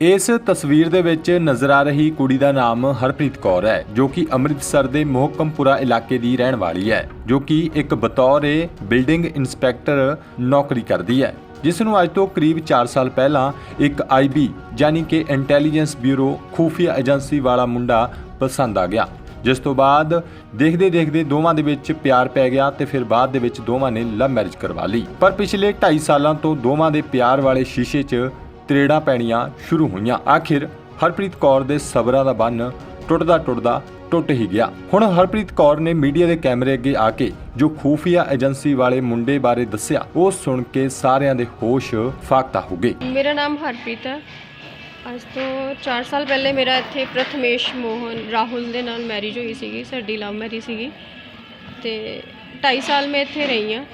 ਇਸ ਤਸਵੀਰ ਦੇ ਵਿੱਚ ਨਜ਼ਰ ਆ ਰਹੀ ਕੁੜੀ ਦਾ ਨਾਮ ਹਰਪ੍ਰੀਤ ਕੌਰ ਹੈ, ਜੋ ਕਿ ਅੰਮ੍ਰਿਤਸਰ ਦੇ ਮੋਹਕਮਪੁਰਾ ਇਲਾਕੇ ਦੀ ਰਹਿਣ ਵਾਲੀ ਹੈ, ਜੋ ਕਿ ਇੱਕ ਬਤੌਰ ਬਿਲਡਿੰਗ ਇੰਸਪੈਕਟਰ ਨੌਕਰੀ ਕਰਦੀ ਹੈ, ਜਿਸ ਨੂੰ ਅੱਜ ਤੋਂ ਕਰੀਬ 4 ਸਾਲ ਪਹਿਲਾਂ ਇੱਕ ਆਈਬੀ ਯਾਨੀ ਕਿ ਇੰਟੈਲੀਜੈਂਸ ਬਿਊਰੋ ਖੂਫੀਆ ਏਜੰਸੀ ਵਾਲਾ ਮੁੰਡਾ ਪਸੰਦ ਆ ਗਿਆ। ਜਿਸ ਤੋਂ ਬਾਅਦ ਦੇਖਦੇ ਦੇਖਦੇ ਦੋਵਾਂ ਦੇ ਵਿੱਚ ਪਿਆਰ ਪੈ ਗਿਆ ਤੇ ਫਿਰ ਬਾਅਦ ਦੇ ਵਿੱਚ ਦੋਵਾਂ ਨੇ ਲਵ ਮੈਰਿਜ ਕਰਵਾ ਲਈ। ਪਰ ਪਿਛਲੇ 2.5 ਸਾਲਾਂ ਤੋਂ ਦੋਵਾਂ ਦੇ ਪਿਆਰ ਵਾਲੇ ਸ਼ੀਸ਼ੇ 'ਚ ਤਰੇੜਾਂ ਪੈਣੀਆਂ ਸ਼ੁਰੂ ਹੋਈਆਂ। ਆਖਿਰ ਹਰਪ੍ਰੀਤ ਕੌਰ ਦੇ ਸਬਰਾਂ ਦਾ ਬੰਨ ਟੁੱਟਦਾ ਟੁੱਟਦਾ ਟੁੱਟ ਹੀ ਗਿਆ। ਹੁਣ ਹਰਪ੍ਰੀਤ ਕੌਰ ਨੇ ਮੀਡੀਆ ਦੇ ਕੈਮਰੇ ਅੱਗੇ ਆ ਕੇ ਜੋ ਖੂਫੀਆ ਏਜੰਸੀ ਵਾਲੇ ਮੁੰਡੇ ਬਾਰੇ ਦੱਸਿਆ, ਉਹ ਸੁਣ ਕੇ ਸਾਰਿਆਂ ਦੇ ਹੋਸ਼ ਫਾਕਤਾ ਹੋ ਗਏ। ਮੇਰਾ ਨਾਮ ਹਰਪ੍ਰੀਤ ਹੈ। ਅੱਜ ਤੋਂ 4 ਸਾਲ ਪਹਿਲੇ ਮੇਰਾ ਇੱਥੇ ਪ੍ਰਥਮੇਸ਼ ਮੋਹਨ ਰਾਹੁਲ ਦੇ ਨਾਲ ਮੈਰਿਜ ਹੋਈ ਸੀਗੀ, ਸਾਡੀ ਲਵ ਮੈਰਿਜ ਸੀਗੀ। ਤੇ 2.5 ਸਾਲ ਮੈਂ ਇੱਥੇ ਰਹੀ ਹਾਂ।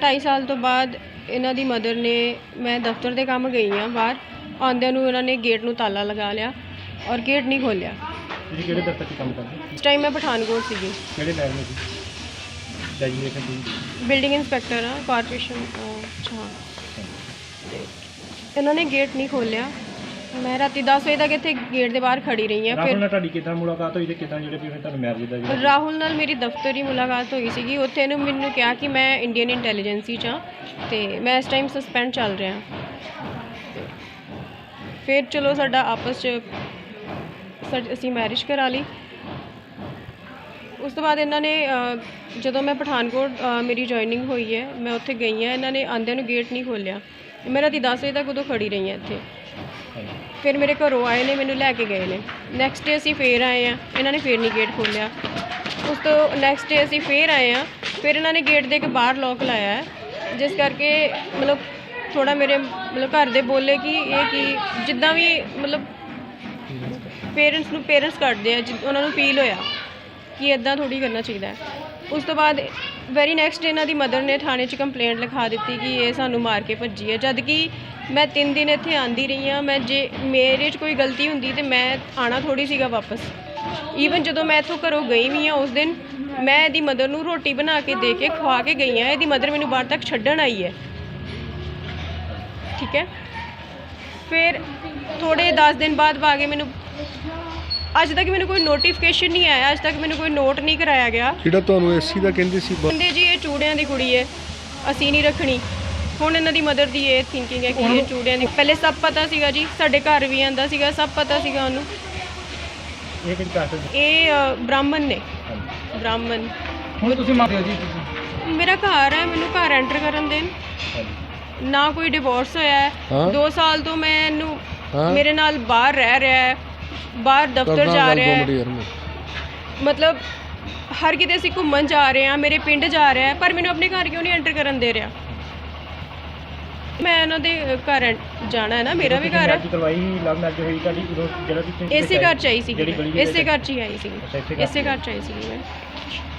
2.5 ਸਾਲ ਤੋਂ ਬਾਅਦ ਇਹਨਾਂ ਦੀ ਮਦਰ ਨੇ ਮੈਂ ਦਫ਼ਤਰ ਦੇ ਕੰਮ ਗਈ ਹਾਂ ਬਾਹਰ ਆਉਂਦਿਆਂ ਨੂੰ ਇਹਨਾਂ ਨੇ ਗੇਟ ਨੂੰ ਤਾਲਾ ਲਗਾ ਲਿਆ ਔਰ ਗੇਟ ਨਹੀਂ ਖੋਲ੍ਹਿਆ। ਤੁਸੀਂ ਕਿਹੜੇ ਦਫ਼ਤਰ 'ਚ ਕੰਮ ਕਰਦੇ? ਇਸ ਟਾਈਮ ਮੈਂ ਪਠਾਨਕੋਟ ਸੀਗੀ। ਕਿਹੜੇ ਲੈਵਲ 'ਤੇ ਸੀ ਡੈਜੀਨੇਸ਼ਨ ਦੀ ਬਿਲਡਿੰਗ ਇੰਸਪੈਕਟਰ ਆ ਕਾਰਪੋਰੇਸ਼ਨ ਅੱਛਾ। ਇਹਨਾਂ ਨੇ ਗੇਟ ਨਹੀਂ ਖੋਲ੍ਹਿਆ। ਮੈਂ ਰਾਤੀ 10 ਵਜੇ ਤੱਕ ਇੱਥੇ ਗੇਟ ਦੇ ਬਾਹਰ ਖੜੀ ਰਹੀ ਹਾਂ ਰਾਹੁਲ ਫਿਰ ਨਾਲ ਤੁਹਾਡੀ ਕਿੱਦਾਂ ਮੁਲਾਕਾਤ ਹੋਈ ਤੇ ਕਿੱਦਾਂ ਜਿਹੜੇ ਵੀ ਤੁਹਾਨੂੰ ਮੈਰਿਜ ਦਾ ਜਿਹੜਾ ਰਾਹੁਲ ਨਾਲ ਮੇਰੀ ਦਫ਼ਤਰੀ ਮੁਲਾਕਾਤ ਹੋਈ ਸੀਗੀ ਉੱਥੇ ਇਹਨੂੰ ਮੈਨੂੰ ਕਿਹਾ ਕਿ ਮੈਂ ਇੰਡੀਅਨ ਇੰਟੈਲੀਜੈਂਸੀ 'ਚ ਹਾਂ ਤੇ ਮੈਂ ਇਸ ਟਾਈਮ ਸਸਪੈਂਡ ਚੱਲ ਰਿਹਾ। ਫਿਰ ਚਲੋ ਸਾਡਾ ਆਪਸ 'ਚ ਸਾਡ- ਅਸੀਂ ਮੈਰਿਜ ਕਰਾ ਲਈ। ਉਸ ਤੋਂ ਬਾਅਦ ਇਹਨਾਂ ਨੇ ਅ, ਜਦੋਂ ਮੈਂ ਪਠਾਨਕੋਟ ਅ, ਮੇਰੀ ਜੁਆਇਨਿੰਗ ਹੋਈ ਹੈ ਮੈਂ ਉੱਥੇ ਗਈ ਹਾਂ ਇਹਨਾਂ ਨੇ ਆਂਦਿਆਂ ਨੂੰ ਗੇਟ ਨਹੀਂ ਖੋਲ੍ਹਿਆ। ਮੈਂ ਰਾਤੀ 10 ਵਜੇ ਤੱਕ ਉਦੋਂ ਖੜੀ ਰਹੀ ਹਾਂ ਇੱਥੇ। ਫਿਰ ਮੇਰੇ ਘਰੋਂ ਆਏ ਨੇ, ਮੈਨੂੰ ਲੈ ਕੇ ਗਏ ਨੇ। ਨੈਕਸਟ ਡੇ ਅਸੀਂ ਫੇਰ ਆਏ ਆ ਇਹਨਾਂ ਨੇ ਫੇਰ ਨਹੀਂ ਗੇਟ ਖੋਲ੍ਹਿਆ। ਉਸ ਤੋਂ ਨੈਕਸਟ ਡੇ ਅਸੀਂ ਫੇਰ ਆਏ ਆ ਫਿਰ ਇਹਨਾਂ ਨੇ ਗੇਟ ਦੇ ਕੇ ਬਾਹਰ ਲੋਕ ਲਾਇਆ ਹੈ, ਜਿਸ ਕਰਕੇ ਮਤਲਬ ਥੋੜਾ ਮੇਰੇ ਮਤਲਬ ਘਰ ਦੇ ਬੋਲੇ ਕਿ ਇਹ ਕਿ ਜਿੱਦਾਂ ਵੀ ਮਤਲਬ ਪੇਰੈਂਟਸ ਨੂੰ ਪੇਰੈਂਟਸ ਕੱਢਦੇ ਆ, ਜਿ- ਉਹਨਾਂ ਨੂੰ ਫੀਲ ਹੋਇਆ। ਕਿ ਇਦਾਂ ਥੋੜੀ ਕਰਨਾ ਚਾਹੀਦਾ ਹੈ। ਉਸ ਤੋਂ ਬਾਅਦ ਵੈਰੀ ਨੈਕਸਟ ਇਹਨਾਂ ਦੀ ਮਦਰ ਨੇ ਥਾਣੇ 'ਚ ਕੰਪਲੇਂਟ ਲਿਖਾ ਦਿੱਤੀ ਕਿ ਇਹ ਸਾਨੂੰ ਮਾਰ ਕੇ ਭੱਜੀ ਹੈ। ਜਦ ਕਿ ਮੈਂ 3 ਦਿਨ ਇੱਥੇ ਆਂਦੀ ਰਹੀ ਹਾਂ। ਮੈਂ ਜੇ ਮੇਰੇ 'ਚ ਕੋਈ ਗਲਤੀ ਹੁੰਦੀ ਤੇ ਮੈਂ ਆਣਾ ਥੋੜੀ ਸੀਗਾ ਵਾਪਸ। ਈਵਨ ਜਦੋਂ ਮੈਂ ਇੱਥੋਂ ਘਰੋਂ ਗਈ ਵੀ ਹਾਂ ਉਸ ਦਿਨ, ਮੈਂ ਇਹਦੀ ਮਦਰ ਨੂੰ ਰੋਟੀ ਬਣਾ ਕੇ ਦੇ ਕੇ ਖਵਾ ਕੇ ਗਈ ਹਾਂ। ਇਹਦੀ ਮਦਰ ਮੈਨੂੰ ਬਾਹਰ ਤੱਕ ਛੱਡਣ ਆਈ ਹੈ। ਠੀਕ ਹੈ? ਫਿਰ ਥੋੜੇ 10 ਦਿਨ ਬਾਅਦ ਆ ਕੇ ਮੈਨੂੰ ਅੱਜ ਤੱਕ ਮੈਨੂੰ ਕੋਈ ਨੋਟੀਫਿਕੇਸ਼ਨ ਨਹੀਂ ਆਇਆ ਅੱਜ ਤੱਕ ਮੈਨੂੰ ਕੋਈ ਨੋਟ ਨਹੀਂ ਕਰਾਇਆ ਗਿਆ। ਜਿਹੜਾ ਤੁਹਾਨੂੰ ਐਸੀ ਦਾ ਕਹਿੰਦੇ ਸੀ ਬ- ਕਹਿੰਦੇ ਜੀ ਇਹ ਚੂੜਿਆਂ ਦੀ ਕੁੜੀ ਹੈ ਅਸੀਂ ਨਹੀਂ ਰੱਖਣੀ। ਹੁਣ ਇਹਨਾਂ ਦੀ ਮਦਰ ਦੀ ਇਹ ਥਿੰਕਿੰਗ ਹੈ ਕਿ ਇਹ ਚੂੜਿਆਂ ਦੀ ਪਹਿਲੇ ਸਭ ਪਤਾ ਸੀਗਾ ਜੀ ਸਾਡੇ ਘਰ ਵੀ ਆਂਦਾ ਸੀਗਾ ਸਭ ਪਤਾ ਸੀਗਾ ਉਹਨੂੰ। ਇਹ ਕਿਹੜੀ ਕਾਸਟ ਦੀ ਇਹ ਅ, ਬ੍ਰਾਹਮਣ ਨੇ। ਬ੍ਰਾਹਮਣ। ਹੁਣ ਤੁਸੀਂ ਮੰਗਦੇ ਹੋ ਜੀ ਤੁਸੀਂ? ਮੇਰਾ ਘਰ ਹੈ ਮੈਨੂੰ ਘਰ ਐਂਟਰ ਕਰਨ ਦੇਣ। ਨਾ ਕੋਈ ਡਿਵੋਰਸ ਹੋਇਆ ਹੈ। ਹਾਂ। 2 ਸਾਲ ਤੋਂ ਮੈਂ ਇਹਨੂੰ ਹਾਂ। ਮੇਰੇ ਨਾਲ ਬਾਹਰ ਰਹਿ ਰਿਹਾ ਹੈ। ਬਾਹਰ ਦਫ਼ਤਰ ਜਾ ਰਿਹਾ ਹੈ। ਮਤਲਬ ਹਰ ਕਿਤੇ ਅਸੀਂ ਘੁੰਮਣ ਜਾ ਰਹੇ ਹਾਂ ਮੇਰੇ ਪਿੰਡ ਜਾ ਰਿਹਾ ਹੈ ਪਰ ਮੈਨੂੰ ਆਪਣੇ ਘਰ ਕਿਉਂ ਨਹੀਂ ਐਂਟਰ ਕਰਨ ਦੇ ਰਿਹਾ? ਮੈਂ ਇਹਨਾਂ ਦੇ ਘਰ ਜਾਣਾ ਹੈ ਨਾ ਮੇਰਾ ਵੀ ਘਰ ਹੈ। ਮੈਰਿਜ ਕਰਵਾਈ ਲਵ ਮੈਰਿਜ ਹੋਈ ਤੁਹਾਡੀ ਉਦੋਂ ਜਿਹੜਾ ਤੁਸੀਂ ਇਸੇ ਘਰ ਚ ਆਈ ਸੀ ਇਸੇ ਘਰ ਚ ਹੀ ਆਈ ਸੀ ਅੱਛਾ, ਇਸੇ ਘਰ ਇਸੇ ਘਰ ਚ ਆਈ ਸੀ ਮੈਂ।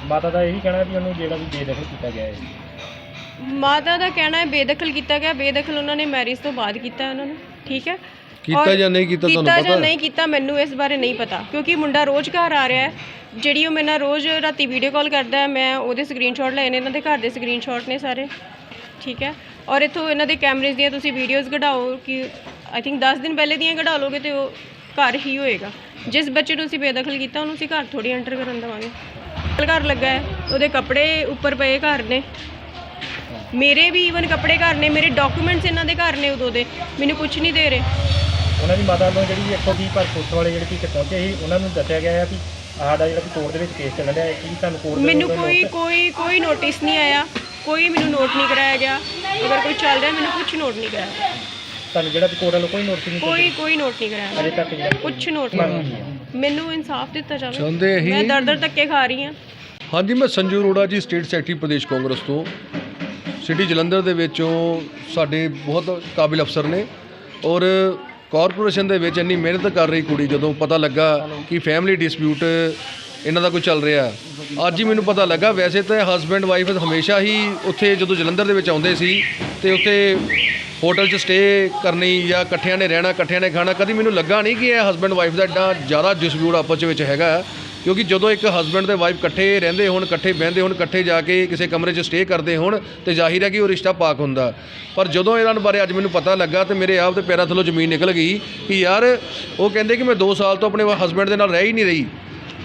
ਮਾਤਾ ਦਾ ਇਹੀ ਕਹਿਣਾ ਵੀ ਉਹਨੂੰ ਜਿਹੜਾ ਵੀ ਬੇਦਖਲ ਕੀਤਾ ਗਿਆ ਹੈ। ਮਾਤਾ ਦਾ ਕਹਿਣਾ ਹੈ ਬੇਦਖਲ ਕੀਤਾ ਗਿਆ ਬੇਦਖਲ ਉਹਨਾਂ ਨੇ ਮੈਰਿਜ ਤੋਂ ਬਾਅਦ ਕੀਤਾ ਉਹਨਾਂ ਨੂੰ ਠੀਕ ਹੈ? ਕੀਤਾ ਔਰ ਜਾਂ ਨਹੀਂ ਕੀਤਾ ਤੁਹਾਨੂੰ ਕੀਤਾ ਜਾਂ? ਨਹੀਂ ਕੀਤਾ ਮੈਨੂੰ ਇਸ ਬਾਰੇ ਨਹੀਂ ਪਤਾ ਕਿਉਂਕਿ ਮੁੰਡਾ ਰੋਜ਼ ਘਰ ਆ ਰਿਹਾ ਹੈ। ਜਿਹੜੀ ਉਹ ਮੇਰੇ ਨਾਲ ਰੋਜ਼ ਰਾਤੀ ਵੀਡੀਓ ਕਾਲ ਕਰਦਾ ਹੈ ਮੈਂ ਉਹਦੇ ਸਕਰੀਨਸ਼ਾਟ ਲਏ ਨੇ ਇਹਨਾਂ ਦੇ ਘਰ ਦੇ ਸਕਰੀਨਸ਼ਾਟ ਨੇ ਸਾਰੇ। ਠੀਕ ਹੈ? ਔਰ ਇੱਥੋਂ ਇਹਨਾਂ ਦੇ ਕੈਮਰੇਜ਼ ਦੀਆਂ ਤੁਸੀਂ ਵੀਡੀਓਜ਼ ਕਢਾਓ ਕਿ ਆਈ ਥਿੰਕ 10 ਦਿਨ ਪਹਿਲੇ ਦੀਆਂ ਕਢਾ ਲੋਗੇ ਤੇ ਉਹ ਘਰ ਹੀ ਹੋਏਗਾ। ਜਿਸ ਬੱਚੇ ਨੂੰ ਅਸੀਂ ਬੇਦਖਲ ਕੀਤਾ ਉਹਨੂੰ ਅਸੀਂ ਘਰ ਥੋੜੀ ਐਂਟਰ ਕਰਨ ਦੇਵਾਂਗੇ। ਘਰ ਲੱਗਾ ਹੈ ਉਹਦੇ ਕੱਪੜੇ ਉੱਪਰ ਪਏ ਘਰ ਨੇ। ਮੇਰੇ ਵੀ ਈਵਨ ਕੱਪੜੇ ਘਰ ਨੇ ਮੇਰੇ ਡਾਕੂਮੈਂਟਸ ਇਹਨਾਂ ਦੇ ਘਰ ਨੇ ਉਦੋਂ ਦੇ। ਮੈਨੂੰ ਕੁਝ ਨਹੀਂ ਦੇ ਰਹੇ। ਉਹਨਾਂ ਦੀ ਮਾਤਾ ਵੱਲੋਂ ਜਿਹੜੀ 120 ਪਰ ਪੁਲਿਸ ਵਾਲੇ ਜਿਹੜੇ ਕਿ ਪਹੁੰਚੇ ਸੀ ਉਹਨਾਂ ਨੂੰ ਦੱਸਿਆ ਗਿਆ ਹੈ ਕਿ ਸਾਡਾ ਜਿਹੜਾ ਕੋਰਟ ਦੇ ਵਿੱਚ ਕੇਸ ਚੱਲ ਰਿਹਾ ਹੈ ਕਿ ਤੁਹਾਨੂੰ ਕੋਰਟ ਦੇ ਮੈਨੂੰ ਕੋਈ ਕੋਈ ਕੋਈ ਨੋਟਿਸ ਨਹੀਂ ਆਇਆ। ਕੋਈ ਮੈਨੂੰ ਨੋਟ ਨਹੀਂ ਕਰਾਇਆ ਗਿਆ। ਅਗਰ ਕੋਈ ਚੱਲ ਰਿਹਾ ਮੈਨੂੰ ਕੁਝ ਨੋਟ ਨਹੀਂ ਕਰਾਇਆ ਤੁਹਾਨੂੰ ਜਿਹੜਾ ਕੋਰਟ ਵੱਲੋਂ ਕੋਈ ਨੋਟਿਸ ਨਹੀਂ ਕੋਈ ਕੋਈ ਨੋਟ ਨਹੀਂ ਕਰਾਇਆ ਅਜੇ ਤੱਕ ਕੁਝ ਨੋਟ ਨਹੀਂ ਮੈਨੂੰ ਇਨਸਾਫ ਦਿੱਤਾ ਜਾਵੇ। ਮੈਂ ਦਰ ਦਰ ਧੱਕੇ ਖਾ ਰਹੀ ਹਾਂ। ਹਾਂਜੀ ਮੈਂ ਸੰਜੂ ਅਰੋੜਾ ਜੀ ਸਟੇਟ ਸੈਕਟਰੀ ਪ੍ਰਦੇਸ਼ ਕਾਂਗਰਸ ਤੋਂ। ਸਿਟੀ ਜਲੰਧਰ ਦੇ ਵਿੱਚੋਂ ਸਾਡੇ ਬਹੁਤ ਕਾਬਿਲ ਅਫਸਰ ਨੇ ਔਰ ਕਾਰਪੋਰੇਸ਼ਨ ਦੇ ਵਿੱਚ ਇੰਨੀ ਮਿਹਨਤ ਕਰ ਰਹੀ ਕੁੜੀ, ਜਦੋਂ ਪਤਾ ਲੱਗਾ ਕਿ ਫੈਮਿਲੀ ਡਿਸਪਿਊਟ ਇਹਨਾਂ ਦਾ ਕੋਈ ਚੱਲ ਰਿਹਾ ਅੱਜ ਹੀ ਮੈਨੂੰ ਪਤਾ ਲੱਗਾ, ਵੈਸੇ ਤਾਂ ਹਸਬੈਂਡ ਵਾਈਫ ਹਮੇਸ਼ਾ ਹੀ ਉੱਥੇ ਜਦੋਂ ਜਲੰਧਰ ਦੇ ਵਿੱਚ ਆਉਂਦੇ ਸੀ ਤੇ ਉੱਥੇ ਹੋਟਲ 'ਚ ਸਟੇ ਕਰਨੀ ਜਾਂ ਇਕੱਠਿਆਂ ਨੇ ਰਹਿਣਾ, ਇਕੱਠਿਆਂ ਨੇ ਖਾਣਾ, ਕਦੀ ਮੈਨੂੰ ਲੱਗਾ ਨਹੀਂ ਕਿ ਇਹ ਹਸਬੈਂਡ ਵਾਈਫ ਦਾ ਐਡਾ ਜ਼ਿਆਦਾ ਡਿਸਪਿਊਟ ਆਪਸ ਵਿੱਚ ਹੈਗਾ। ਕਿਉਂਕਿ ਜਦੋਂ ਇੱਕ ਹਸਬੰਡ ਤੇ ਵਾਈਫ ਇਕੱਠੇ ਰਹਿੰਦੇ ਹੋਣ, ਇਕੱਠੇ ਬਹਿੰਦੇ ਹੋਣ, ਇਕੱਠੇ ਜਾ ਕੇ ਕਿਸੇ ਕਮਰੇ 'ਚ ਸਟੇ ਕਰਦੇ ਹੋਣ, ਤੇ ਜ਼ਾਹਿਰ ਹੈ ਕਿ ਉਹ ਰਿਸ਼ਤਾ ਪਾਕ ਹੁੰਦਾ। ਪਰ ਜਦੋਂ ਇਹਨਾਂ ਬਾਰੇ ਅੱਜ ਮੈਨੂੰ ਪਤਾ ਲੱਗਾ ਤੇ ਮੇਰੇ ਆਪ ਤੇ ਪੈਰਾਂ ਥੱਲੋਂ ਜ਼ਮੀਨ ਨਿਕਲ ਗਈ ਕਿ ਯਾਰ ਉਹ ਕਹਿੰਦੇ ਕਿ ਮੈਂ 2 ਸਾਲ ਤੋਂ ਆਪਣੇ ਹਸਬੰਡ ਦੇ ਨਾਲ ਰਹਿ ਹੀ ਨਹੀਂ ਰਹੀ।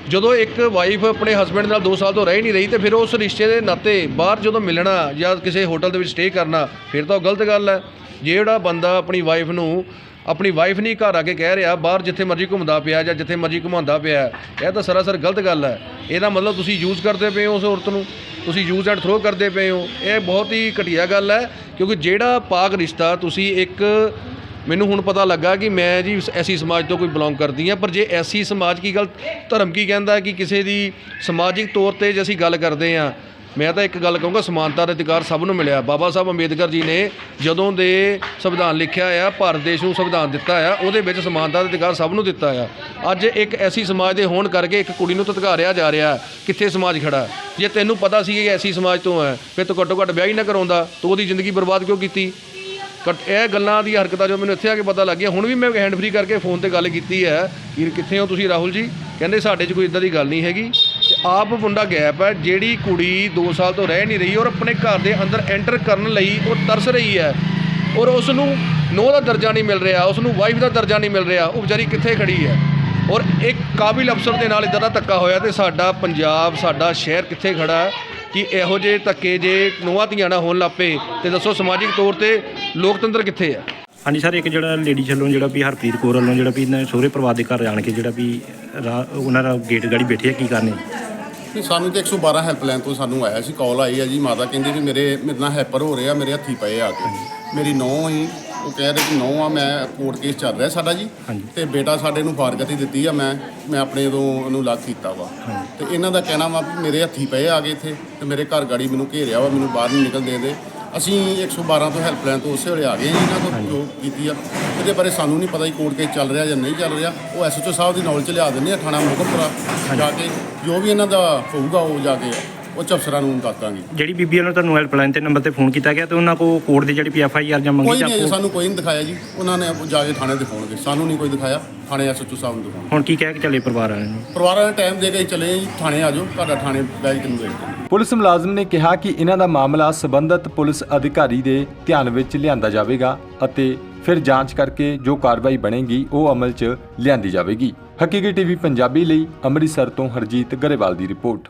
ਜਦੋਂ ਇੱਕ ਵਾਈਫ ਆਪਣੇ ਹਸਬੰਡ ਨਾਲ 2 ਸਾਲ ਤੋਂ ਰਹਿ ਹੀ ਨਹੀਂ ਰਹੀ ਤੇ ਫਿਰ ਉਸ ਰਿਸ਼ਤੇ ਦੇ ਨਾਤੇ ਬਾਹਰ ਜਦੋਂ ਮਿਲਣਾ ਜਾਂ ਕਿਸੇ ਹੋਟਲ ਦੇ ਵਿੱਚ ਸਟੇ ਕਰਨਾ, ਫਿਰ ਤਾਂ ਉਹ ਗਲਤ ਗੱਲ ਹੈ। ਜਿਹੜਾ ਬੰਦਾ ਆਪਣੀ ਵਾਈਫ ਨੂੰ ਆਪਣੀ ਵਾਈਫ ਨਹੀਂ ਘਰ ਆ ਕੇ ਕਹਿ ਰਿਹਾ, ਬਾਹਰ ਜਿੱਥੇ ਮਰਜ਼ੀ ਘੁੰਮਦਾ ਪਿਆ ਜਾਂ ਜਿੱਥੇ ਮਰਜ਼ੀ ਘੁਮਾਉਂਦਾ ਪਿਆ ਇਹ ਤਾਂ ਸਰਾਸਰ ਗਲਤ ਗੱਲ ਹੈ। ਇਹਦਾ ਮਤਲਬ ਤੁਸੀਂ ਯੂਜ਼ ਕਰਦੇ ਪਏ ਹੋ ਉਸ ਔਰਤ ਨੂੰ, ਤੁਸੀਂ ਯੂਜ਼ ਐਂਡ ਥਰੋ ਕਰਦੇ ਪਏ ਹੋ। ਇਹ ਬਹੁਤ ਹੀ ਘਟੀਆ ਗੱਲ ਹੈ, ਕਿਉਂਕਿ ਜਿਹੜਾ ਪਾਕ ਰਿਸ਼ਤਾ ਤੁਸੀਂ ਇੱਕ, ਮੈਨੂੰ ਹੁਣ ਪਤਾ ਲੱਗਾ ਕਿ ਮੈਂ ਜੀ ਐਸੀ ਸਮਾਜ ਤੋਂ ਕੋਈ ਬਿਲੋਂਗ ਕਰਦੀ ਹਾਂ, ਪਰ ਜੇ ਐਸੀ ਸਮਾਜ ਕੀ ਗੱਲ ਧਰਮ ਕੀ ਕਹਿੰਦਾ ਕਿ ਕਿਸੇ ਦੀ ਸਮਾਜਿਕ ਤੌਰ ਤੇ ਜੇ ਅਸੀਂ ਗੱਲ ਕਰਦੇ ਹਾਂ ਮੈਂ ਤਾਂ ਇੱਕ ਗੱਲ ਕਹੂੰਗਾ, ਸਮਾਨਤਾ ਦਾ ਅਧਿਕਾਰ ਸਭ ਨੂੰ ਮਿਲਿਆ। ਬਾਬਾ ਸਾਹਿਬ ਅੰਬੇਦਕਰ ਜੀ ਨੇ ਜਦੋਂ ਦੇ ਸੰਵਿਧਾਨ ਲਿਖਿਆ ਆ, ਭਾਰਤ ਦੇਸ਼ ਨੂੰ ਸੰਵਿਧਾਨ ਦਿੱਤਾ ਆ, ਉਹਦੇ ਵਿੱਚ ਸਮਾਨਤਾ ਦਾ ਅਧਿਕਾਰ ਸਭ ਨੂੰ ਦਿੱਤਾ ਆ। ਅੱਜ ਇੱਕ ਐਸੀ ਸਮਾਜ ਦੇ ਹੋਣ ਕਰਕੇ ਇੱਕ ਕੁੜੀ ਨੂੰ ਧਤਕਾਰਿਆ ਜਾ ਰਿਹਾ, ਕਿੱਥੇ ਸਮਾਜ ਖੜਾ? ਜੇ ਤੈਨੂੰ ਪਤਾ ਸੀ ਕਿ ਐਸੀ ਸਮਾਜ ਤੋਂ ਹੈ ਫਿਰ ਤੂੰ ਘੱਟੋ ਘੱਟ ਵਿਆਹ ਹੀ ਨਾ ਕਰਾਉਂਦਾ। ਤੂੰ ਉਹਦੀ ਜ਼ਿੰਦਗੀ ਬਰਬਾਦ ਕਿਉਂ ਕੀਤੀ? ਕਟ ਇਹ ਗੱਲਾਂ ਦੀ ਹਰਕਤਾਂ ਜੋ ਮੈਨੂੰ ਇੱਥੇ ਆ ਕੇ ਪਤਾ ਲੱਗ ਗਿਆ ਹੁਣ ਵੀ ਮੈਂ ਹੈਂਡ ਫ੍ਰੀ ਕਰਕੇ ਫੋਨ ਤੇ ਗੱਲ ਕੀਤੀ ਹੈ ਕਿ ਕਿੱਥੇ ਹੋ ਤੁਸੀਂ, ਰਾਹੁਲ ਜੀ? ਕਹਿੰਦੇ ਸਾਡੇ 'ਚ ਕੋਈ ਇਦਾਂ ਦੀ ਗੱਲ ਨਹੀਂ ਹੈਗੀ। ਤੇ ਆਪ ਮੁੰਡਾ ਗੈਪ ਹੈ, ਜਿਹੜੀ ਕੁੜੀ 2 ਸਾਲ ਤੋਂ ਰਹਿ ਨਹੀਂ ਰਹੀ ਔਰ ਆਪਣੇ ਘਰ ਦੇ ਅੰਦਰ ਐਂਟਰ ਕਰਨ ਲਈ ਉਹ ਤਰਸ ਰਹੀ ਹੈ। ਔਰ ਉਸ ਨੂੰ ਨੋ ਦਾ ਦਰਜਾ ਨਹੀਂ ਮਿਲ ਰਿਹਾ ਉਸ ਨੂੰ ਵਾਈਫ ਦਾ ਦਰਜਾ ਨਹੀਂ ਮਿਲ ਰਿਹਾ, ਉਹ ਵਿਚਾਰੀ ਕਿੱਥੇ ਖੜੀ ਹੈ? ਔਰ ਇੱਕ ਕਾਬਿਲ ਅਫਸਰ ਦੇ ਨਾਲ ਇਦਾਂ ਦਾ ਧੱਕਾ ਹੋਇਆ ਤੇ ਸਾਡਾ ਪੰਜਾਬ, ਸਾਡਾ ਸ਼ਹਿਰ ਕਿੱਥੇ ਖੜਾ ਕਿ ਇਹੋ ਜਿਹੇ ਧੱਕੇ ਜੇ ਨੂੰਹਾਂ ਧੀਆਂ ਨਾ ਹੋਣ ਲੱਪੇ ਤੇ ਦੱਸੋ ਸਮਾਜਿਕ ਤੌਰ ਤੇ ਲੋਕਤੰਤਰ ਕਿੱਥੇ ਆ ਹਾਂਜੀ ਸਰ ਇੱਕ ਜਿਹੜਾ ਲੇਡੀ ਵੱਲੋਂ ਜਿਹੜਾ ਵੀ ਹਰਪ੍ਰੀਤ ਕੌਰ ਵੱਲੋਂ ਜਿਹੜਾ ਵੀ ਇਹਨਾਂ ਸਹੁਰੇ ਪਰਿਵਾਰ ਦੇ ਘਰ ਆਣ ਕੇ ਜਿਹੜਾ ਵੀ ਰਾਹ- ਉਹਨਾਂ ਦਾ ਗੇਟ ਗਾੜੀ ਬੈਠੇ ਆ ਕੀ ਕਰਨੇ? ਨਹੀਂ ਸਾਨੂੰ ਤੇ 112 ਹੈਲਪਲਾਈਨ ਤੋਂ ਸਾਨੂੰ ਆਇਆ ਸੀ ਕਾਲ ਆਈ ਹੈ ਜੀ ਮਾਤਾ ਕਹਿੰਦੀ ਵੀ ਮੇਰੇ ਮੇਰੇ ਨਾਲ ਹੈਪਰ ਹੋ ਰਿਹਾ ਮੇਰੇ ਹੱਥੀ ਪਏ ਆ ਕੇ। ਮੇਰੀ ਨੌਂ ਹੀ ਉਹ ਕਹਿ ਰਹੇ ਕਿ ਨੌਂ ਆ ਮੈਂ ਕੋਰਟ ਕੇਸ ਚੱਲ ਰਿਹਾ ਸਾਡਾ ਜੀ। ਤੇ ਬੇਟਾ ਸਾਡੇ ਨੂੰ ਫਾਰਗਤੀ ਦਿੱਤੀ ਆ ਮੈਂ ਮੈਂ ਆਪਣੇ ਤੋਂ ਉਹਨੂੰ ਲੱਗ ਕੀਤਾ ਵਾ। ਤੇ ਇਹਨਾਂ ਦਾ ਕਹਿਣਾ ਵਾ ਵੀ ਮੇਰੇ ਹੱਥੀ ਪਏ ਆ ਕੇ ਇੱਥੇ ਤੇ ਮੇਰੇ ਘਰ ਗਾੜੀ ਮੈਨੂੰ ਘੇਰਿਆ ਵਾ ਮੈਨੂੰ ਬਾਹਰ ਨਹੀਂ ਨਿਕਲ ਦੇ ਦੇ ਅਸੀਂ 112 ਤੋਂ ਹੈਲਪਲਾਈਨ ਤੋਂ ਉਸੇ ਵੇਲੇ ਆ ਗਏ ਜੀ ਇਹਨਾਂ ਕੋਲ ਜੋ ਕੀਤੀ ਆ। ਇਹਦੇ ਬਾਰੇ ਸਾਨੂੰ ਨਹੀਂ ਪਤਾ ਜੀ ਕੋਰਟ ਕੇਸ ਚੱਲ ਰਿਹਾ ਜਾਂ ਨਹੀਂ ਚੱਲ ਰਿਹਾ। ਉਹ ਐਸਐਚਓ ਸਾਹਿਬ ਦੀ ਨੌਲੇਜ ਚ ਲਿਆ ਦਿੰਦੇ ਆ ਥਾਣਾ ਮੁਕਮਪੁਰਾ ਜਾ ਕੇ ਜੋ ਵੀ ਇਹਨਾਂ ਦਾ ਹੋਊਗਾ ਉਹ ਜਾ ਕੇ ਉਹ ਅਫਸਰਾਂ ਨੂੰ ਦੱਸ ਦਾਂਗੇ ਜਿਹੜੀ ਬੀਬੀ ਵੱਲੋਂ ਤੁਹਾਨੂੰ ਹੈਲਪਲਾਈਨ ਤੇ ਨੰਬਰ ਤੇ ਫੋਨ ਕੀਤਾ ਗਿਆ ਤੇ ਉਹਨਾਂ ਕੋ ਕੋਰਟ ਦੀ ਜਿਹੜੀ ਐਫ ਆਈ ਆਰ ਜਾਂ ਮੰਗੀ ਕੋਈ ਨਹੀਂ ਸਾਨੂੰ ਕੋਈ ਨਹੀਂ ਦਿਖਾਇਆ ਜੀ। ਉਹਨਾਂ ਨੇ ਜਾ ਕੇ ਥਾਣੇ ਦਿਖਾਉਣਗੇ। ਸਾਨੂੰ ਨਹੀਂ ਕੋਈ ਦਿਖਾਇਆ। ਥਾਣੇ ਐਸਐਚਓ ਸਾਹਿਬ ਨੂੰ ਦਿਖਾਉਣਗੇ। ਹੁਣ ਕੀ ਕਹਿ ਕੇ ਚੱਲੇ ਪਰਿਵਾਰ ਵਾਲਿਆਂ ਨੂੰ? ਪਰਿਵਾਰਾਂ ਨੇ ਟਾਈਮ ਦੇ ਕੇ ਚਲੇ ਜੀ। ਥਾਣੇ ਆ ਜਾਓ। ਤੁਹਾਡਾ ਥਾਣੇ ਬੈਠ ਕੇ ਨੂੰ ਵੇਟ ਕਰੋ ਪੁਲਿਸ ਮੁਲਾਜ਼ਮ ਨੇ ਕਿਹਾ ਕਿ ਇਹਨਾਂ ਦਾ ਮਾਮਲਾ ਸਬੰਧਤ ਪੁਲਿਸ ਅਧਿਕਾਰੀ ਦੇ ਧਿਆਨ ਵਿੱਚ ਲਿਆਂਦਾ ਜਾਵੇਗਾ ਅਤੇ ਫਿਰ ਜਾਂਚ ਕਰਕੇ ਜੋ ਕਾਰਵਾਈ ਬਣੇਗੀ ਉਹ ਅਮਲ 'ਚ ਲਿਆਂਦੀ ਜਾਵੇਗੀ। ਹਕੀਕੀ ਟੀਵੀ ਪੰਜਾਬੀ ਲਈ ਅੰਮ੍ਰਿਤਸਰ ਤੋਂ ਹਰਜੀਤ ਗਰੇਵਾਲ ਦੀ ਰਿਪੋਰਟ।